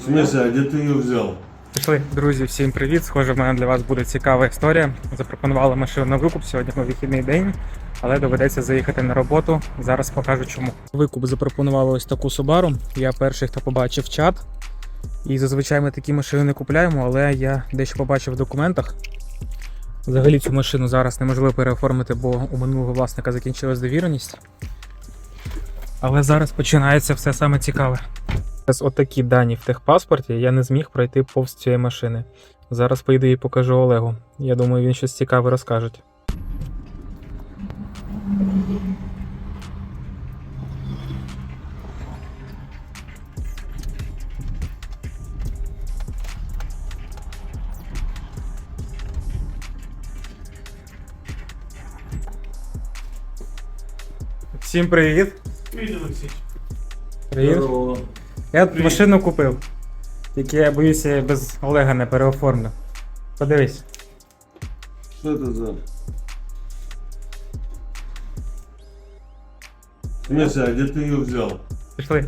В смысле, а где ты ее взял? Пішли, друзі, всім привіт. Схоже, в мене для вас буде цікава історія. Запропонували машину на викуп сьогодні на вихідний день, але доведеться заїхати на роботу. Зараз покажу чому. Викуп запропонували ось таку Subaru. Я перший, хто побачив чат. І зазвичай ми такі машини не купляємо, але я дещо побачив в документах. Взагалі цю машину зараз неможливо переоформити, бо у минулого власника закінчилась довіреність. Але зараз починається все саме цікаве. Зараз отакі дані в техпаспорті я не зміг пройти повз цієї машини. Зараз поїду і покажу Олегу. Я думаю, він щось цікаве розкаже. Всім привіт! Привет, Алексей. Привіт! Здорово. Я Привіт. машину купив. Тільки я боюся, я без Олега не переоформлю. Подивись. Что это за... В смысле, а где ты ее взял? Пішли.